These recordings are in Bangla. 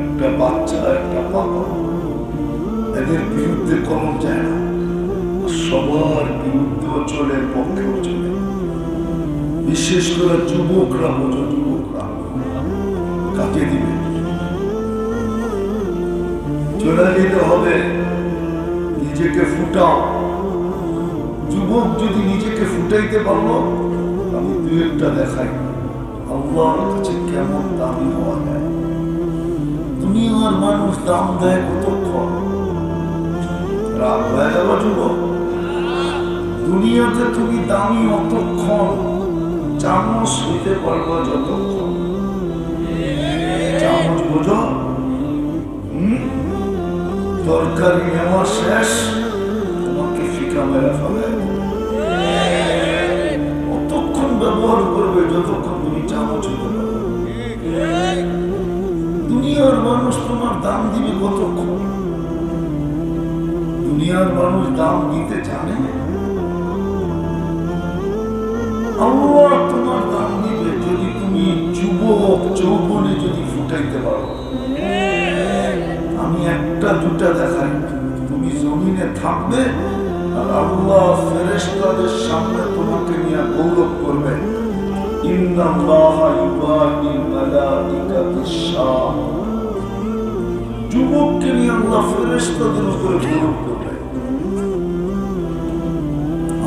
একটা বাচ্চা একটা পাপা এদের বিরুদ্ধে কলম যায় না। সবার বিরুদ্ধেও চলে পক্ষেও চলে বিশেষ করে যুবকরা বোঝো যুবকরা কাকে দিবে চলে যেতে হবে নিজেকে ফুটাও, যুবক যদি নিজেকে ফুটাইতে পারল, আমি দু একটা দেখাই। আল্লাহর কাছে কেমন দামি হওয়া যায়? দুনিয়ার মানুষ দাম দেয় কতক্ষণ রাগ হয়ে গেল যুবক। দুনিয়াতে তুমি দামি অতক্ষণ চামচ হইতে পারব যতক্ষণ। চামচ বোঝো? তরকারি নেওয়া শেষ। তোমাকে ফিকা মেরে ফেলে। অতক্ষণ ব্যবহার করবে যতক্ষণ চামচ হইতে পারবে দুনিয়ার মানুষ তোমার দাম দিবে কতক্ষণ দুনিয়ার মানুষ দাম দিতে জানে? তোমার দাম দিবে যদি তুমি যুবক যৌবনে যদি ফুটাইতে পারো। আমি একটা দুটা দেখাই। তুমি জমিনে থাকবে আর আল্লাহ ফেরেশতাদের সামনে তোমাকে নিয়ে গৌরব করবে। যুবককে নিয়ে আল্লাহ ফেরেশতাদের উপরে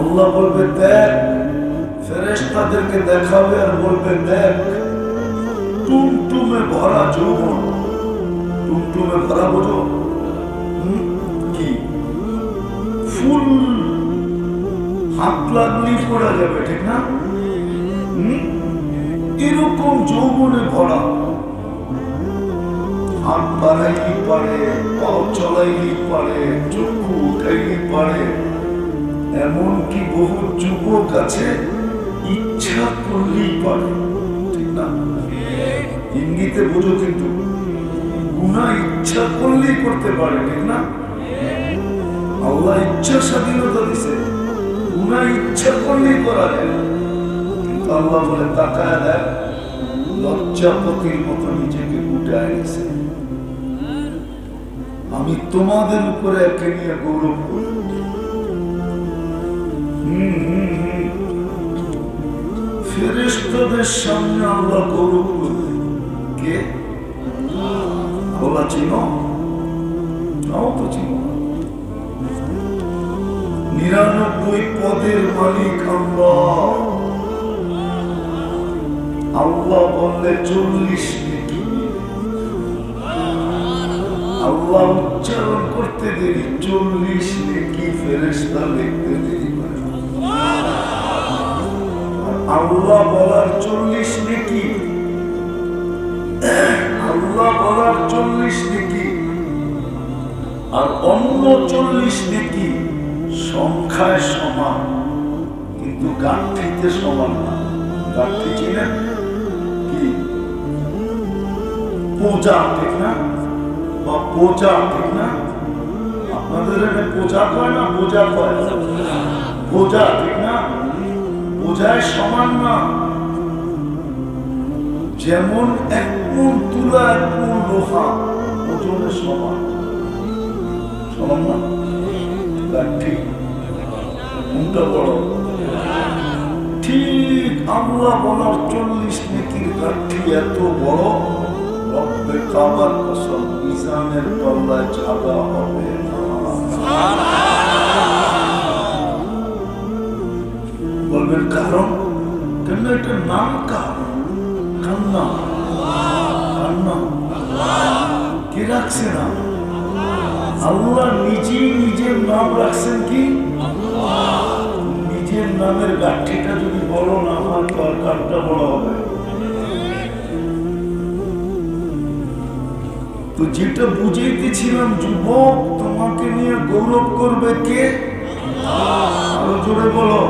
আল্লাহ বলবে, দেখ, ফেরেশতাদেরকে দেখাবে আর বলবে, দেখ টুমটুমে ভরা যৌবন টুমটুমে ভরা বোঝো? কি ফুল হাত লাগলেই পড়া যাবে, ঠিক না? এরকম যৌবনে ভরা। হাত বাড়াইলি পারে পাও চলাইলি পারে, চক্ষু উঠাইলি পারে। এমনকি বহু যুবক আছে, ইচ্ছা করলেই পারে। ঠিক না? ইঙ্গিতে বোঝো কিন্তু। গুণা ইচ্ছা করলেই করতে পারে, ঠিক না? আল্লাহ ইচ্ছা স্বাধীনতা দিছে। গুণা ইচ্ছা করলেই করা যায়। আল্লাহ বলে তাকায় মতো নিজেকে আমি তোমাদের উপরে একে নিয়ে গৌরব। ফেরেশতাদের সামনে আল্লাহ গৌরব কে? বলা চিনো? নাও তো নিরানব্বই পদের মালিক আল্লাহ। আল্লাহ বললে চল্লিশ নেকি আল্লাহ উচ্চারণ করতে দেরি, চল্লিশ নেকি ফেরেস্তা লিখতে দেরি আল্লাহ বলার চল্লিশ নেকি আল্লাহ বলার চল্লিশ নেকি আর অন্য চল্লিশ নেকি সংখ্যায় সমান, কিন্তু গাঠিতে সমান না। গাঠি চিনেন? পূজা, ঠিক না? বা পূজা, ঠিক না? আপনাদের এখানে পূজা কয় না পূজা কয় পূজা, ঠিক না? পূজায় সমান না। যেমন এক মন তুলা, এক মন লোহা, ওজনে সমান। সমান না? গাঠি কোনটা বড়? ঠিক আল্লাহ বলার চল্লিশ নেকির কাঠি এত বড় রব্বে কাবার কসম, মিজানের তল্লায় জাগা হবে না। বলবেন কারণ? কেন এটার নাম কার? কান্না। কান্না। রাখছে না? আল্লাহ নিজেই নিজের নাম রাখছেন কি? নিজের নামের গাঠিটা যদি বড় না আর কাঠটা বড় হবে। তো যেটা বুঝাইতেছিলাম, যুবক, তোমাকে নিয়ে গৌরব করবে কে? আরও জোরে বলো।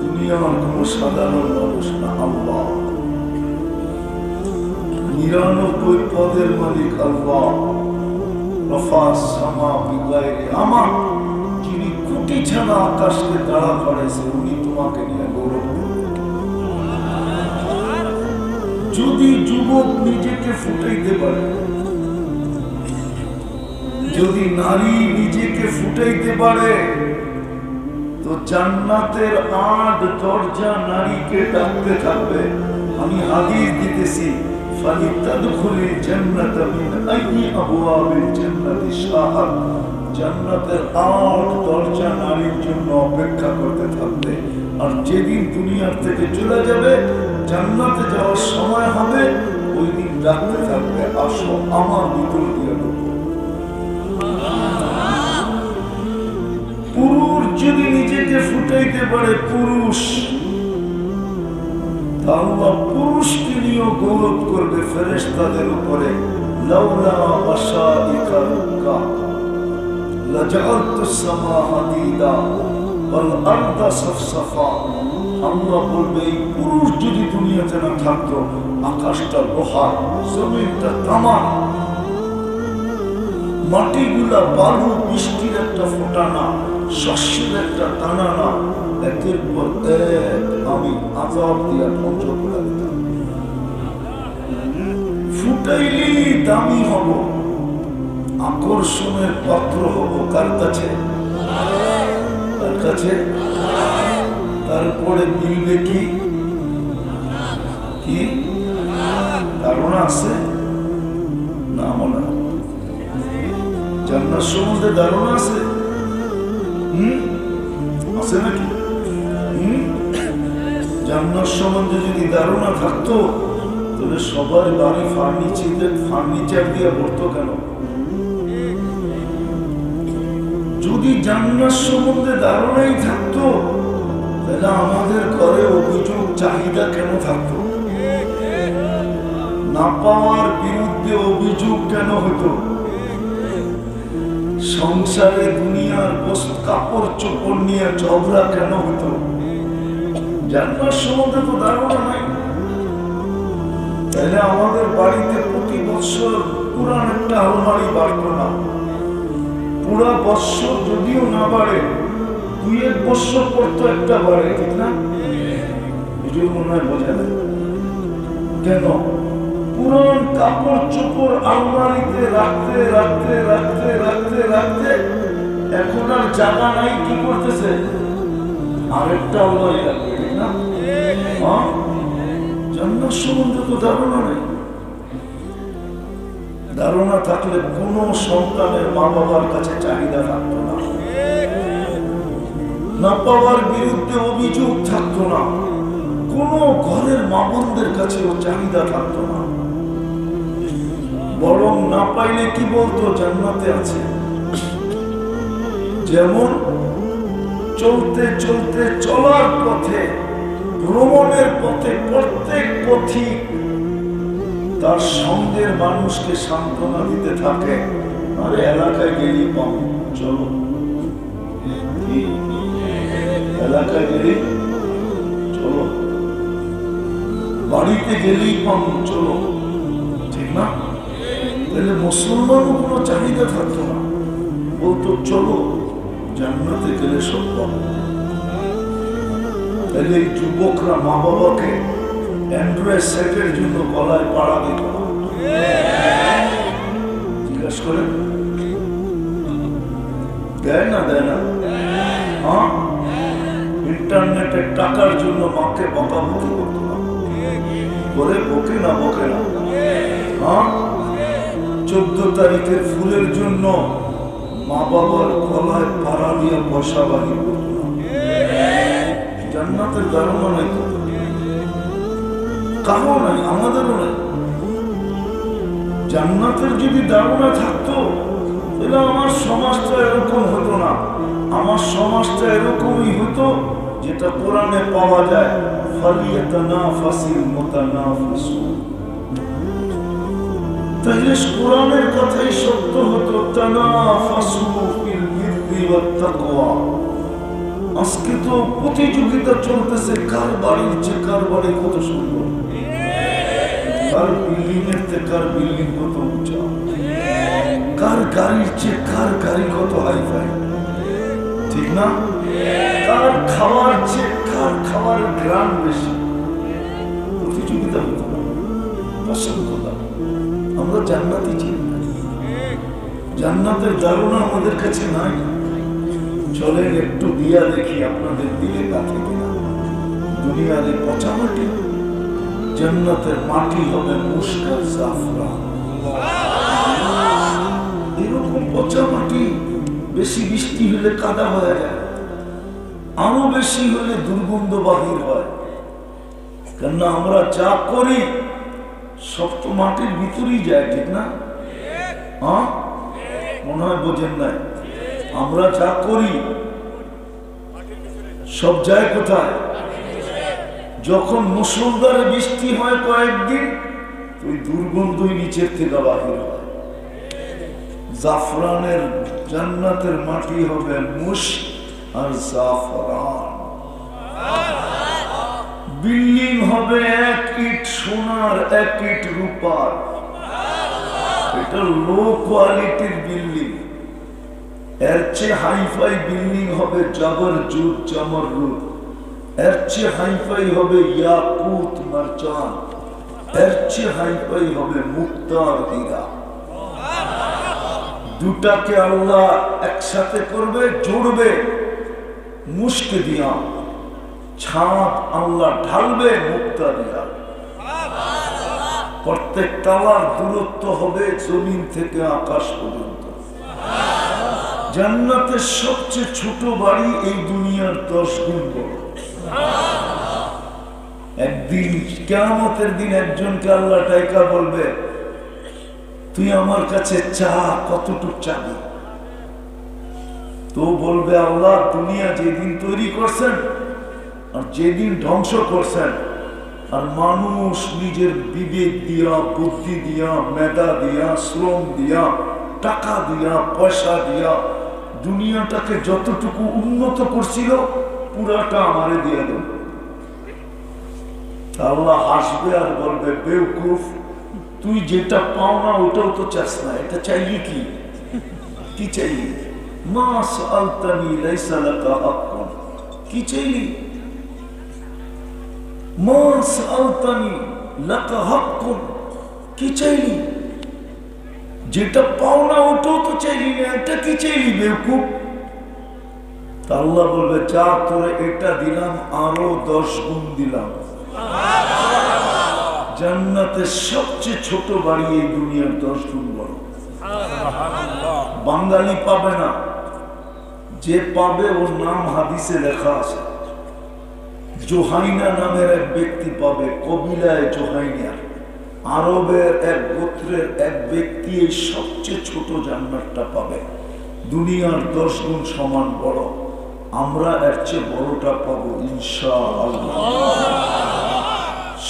দুনিয়ার কোন সাধারণ মানুষ না, আল্লাহ। নিরানব্বই পদের মালিক আল্লাহ। আমার যিনি কোটি ছাড়া আকাশকে দাঁড়া করেছে, উনি তোমাকে নিয়ে গৌরব যদি যুবক নিজেকে ফুটাইতে পারে, যদি নারী নিজেকে ফুটাইতে পারে, তো জান্নাতের আট দরজা নারীকে ডাকতে থাকবে। আমি হাদিস দিতেছি জান্নাতের আট দরজা নারীর জন্য অপেক্ষা করতে থাকবে। আর যেদিন দুনিয়ার থেকে চলে যাবে জান্নাতে যাওয়ার সময় হবে, ওই দিন ডাকতে থাকবে, আসো আমার ভিতর দিয়ে পুরুষ যদি নিজেকে ফুটাইতে পারে পুরুষ আল্লাহ পুরুষকে নিয়েও গৌরব করবে ফেরেশতাদের উপরে। লাউলা বাসাইকা রুকা আল্লাহ বলবে, এই পুরুষ যদি দুনিয়াতে না থাকতো, আকাশটা, লোহা, জমিনটা, তামা। মাটিগুলা, বালু বৃষ্টির একটা ফোঁটা না শস্যের একটা দানা না একের পর এক আমি আজাব দিয়া ধ্বংস করে দিতাম ফুটাইলি দামি হব, আকর্ষণের পাত্র হব কার কাছে? কার কাছে? তারপরে মিলবে কি? কি? ধারণা আছে? না, মনে জান্নাত সম্বন্ধে ধারণা আছে? হুম? আছে নাকি? হুম? জান্নাত সম্বন্ধে যদি ধারণা থাকতো, তাহলে সবার বাড়ি ফার্নিচার ফার্নিচার দিয়ে ভরতো কেন? যদি জান্নাত সম্বন্ধে ধারণাই থাকতো, তাহলে আমাদের ঘরে অভিযোগ, চাহিদা কেন থাকতো? না পাওয়ার বিরুদ্ধে অভিযোগ কেন হতো? সংসারে দুনিয়ার বস্তু কাপড় চোপড় নিয়ে ঝগড়া কেন হতো? জানবার সম্বন্ধে তো ধারণা নাই। তাহলে আমাদের বাড়িতে প্রতি বছর পুরান একটা আলমারি বাড়তো না পুরা বৎসর যদিও না বাড়ে দুই এক বৎসর পর তো একটা বাড়ে, ঠিক না? ভিডিও মনে হয় বোঝা যায়। কেন? পুরান কাপড় চোপড় আলমারিতে রাখতে রাখতে রাখতে রাখতে রাখতে এখন আর জায়গা নাই, কি করতেছে? আরেকটা আলমারি তো থাকলে কোন সন্তানের মা বাবার কাছে চাহিদা থাকতো না। না পাওয়ার বিরুদ্ধে অভিযোগ থাকতো না। কোন ঘরের মা বোনদের কাছেও চাহিদা থাকতো না। বরং না পাইলে কি বলতো, জান্নাতে আছে। যেমন চলতে চলতে চলার পথে, ভ্রমণের পথে প্রত্যেক পথিক তার সঙ্গের মানুষকে সান্ত্বনা দিতে থাকে। আর এলাকায় গেলি পাম চলো। এলাকায় গেলি চলো। বাড়িতে গেলেই পাম চলো। ঠিক না? তাহলে মুসলমানও কোনো চাহিদা থাকতো না। বলতো, চলো, জান্নাতে গেলে সব তাহলে এই যুবকরা মা বাবাকে অ্যান্ড্রয়েড সেটের জন্য গলায় পাড়া দিত। জিজ্ঞাসা করে দেয় না দেয় না? হ্যাঁ ইন্টারনেটের টাকার জন্য মাকে বকাবকি করতো না। করে বকে না বকে না। হ্যাঁ চোদ্দ তারিখের ফুলের জন্য মা বাবার গলায় পাড়া দিয়ে পয়সা বাড়ি জান্নাতের ধারণা নাই কারও নাই, আমাদেরও নাই। জান্নাতের যদি ধারণা থাকতো, তাহলে আমার সমাজটা এরকম হতো না। আমার সমাজটা এরকমই হতো যেটা কোরআনে পাওয়া যায়, ফালিয়াতানাফাসিল মুতানাফিসুন। তাহলে কোরআনের কথাই সত্য হতো আজকে তো প্রতিযোগিতা চলতেছে, কার বাড়ির চেয়ে কার বাড়ি কত সুন্দর? কার বিল্ডিং কার বিল্ডিং কত কার গাড়ির চেয়ে কার গাড়ি কত হাইফাই? ঠিক না? কার খাওয়ার চেয়ে কার খাওয়ার গ্রাম বেশি? প্রতিযোগিতা আমরা জান্নাতি চিনি জান্নাতের দারুণ আমাদের কাছে নাই। চলেন একটু দিয়া দেখি আপনাদের দিলে কাছে কিনা। দুনিয়ার এই পচা মাটি, জান্নাতের মাটি হবে মুস্কার জাফরান এরকম পচা মাটি, বেশি বৃষ্টি হলে কাদা হয়ে। যায় আরও বেশি হলে দুর্গন্ধ বাহির হয়। কেননা আমরা যা করি সব তো মাটির ভিতরেই যায়, ঠিক না? হ্যাঁ? মনে হয় বোঝেন নাই। আমরা যা করি, সব যায় কোথায়? যখন মুসলধারে বৃষ্টি হয় কয়েকদিন ওই দুর্গন্ধই নিচের থেকে বাহির জাফরানের জান্নাতের মাটি হবে মুশ আর জাফরান। বিল্ডিং হবে এক ইট। সোনার এক ইট রূপার। এটা লো কোয়ালিটির বিল্ডিং এর চেয়ে হাইফাই বিল্ডিং হবে জুট রুট এর চেয়ে হাইফাই হবে ইয়াকুত এর চেয়ে হাইফাই হবে মুক্তার হীরা দুটাকে আল্লাহ একসাথে করবে, জুড়বে মুস্ক দিয়া। ছাদ আল্লাহ ঢালবে মুক্তা দিয়া। প্রত্যেক তালার দূরত্ব হবে জমিন থেকে আকাশ পর্যন্ত। জান্নাতের সবচেয়ে ছোট বাড়ি এই দুনিয়ার দশ গুণ একদিন কেমতের দিন একজনকে আল্লাহ টাইকা বলবে, তুই আমার কাছে চা, কতটুক চাবি? তো বলবে, আল্লাহ, দুনিয়া যেদিন তৈরি করছেন আর যেদিন ধ্বংস করছেন আর মানুষ নিজের বিবেক দিয়া, বুদ্ধি দিয়া, মেধা দিয়া, শ্রম দিয়া, টাকা দিয়া, পয়সা দিয়া দুনিয়াটাকে যতটুকু উন্নত করছিল, পুরাটা আমারে দিয়ে দেব আল্লাহ হাসবে আর বলবে, বেউকুফ, তুই যেটা পাও না, ওটাও তো চাস না। এটা চাইলি কি? কি চাইলি? মা সালতানি লাইসা কি চাইলি? যেটা পাও না ওটাও তো চাইলি না কি চাইলি তা আল্লাহ বলবে তোরে এটা দিলাম, আরও দশ গুণ দিলাম। জান্নাতের সবচেয়ে ছোট বাড়ি এই দুনিয়ার দশ গুণ বড়। বাঙালি পাবে না। যে পাবে ওর নাম হাদিসে লেখা আছে। জোহাইনা নামের এক ব্যক্তি পাবে কবিলায় জোহাইনা আরবের এক গোত্রের এক ব্যক্তি এই সবচেয়ে ছোট জান্নাতটা পাবে। দুনিয়ার দশ গুণ সমান বড়। আমরা এর চেয়ে বড়টা পাবো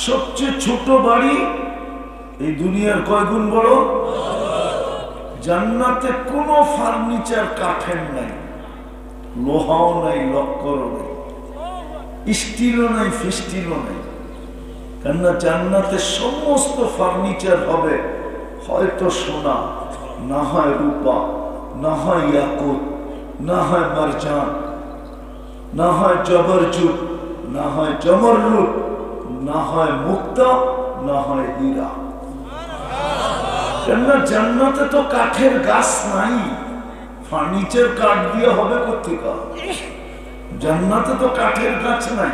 সবচেয়ে ছোট বাড়ি এই দুনিয়ার কয় গুণ বড়? জান্নাতে কোনো ফার্নিচার কাঠের নাই, লোহাও নাই, লক্করও নাই। স্টিলও নাই, ফিস্টিলও নাই। কেননা জান্নাতে সমস্ত ফার্নিচার হবে হয়তো সোনা, না হয় রূপা, না হয় ইয়াকুত না হয় মারজান, না হয় জবরজুট না হয় জমররুট না হয় মুক্তা, না হয় হীরা। কেননা জান্নাতে তো কাঠের গাছ নাই, ফার্নিচার কাঠ দিয়ে হবে কোথেকা জান্নাতে তো কাঠের গাছ নাই।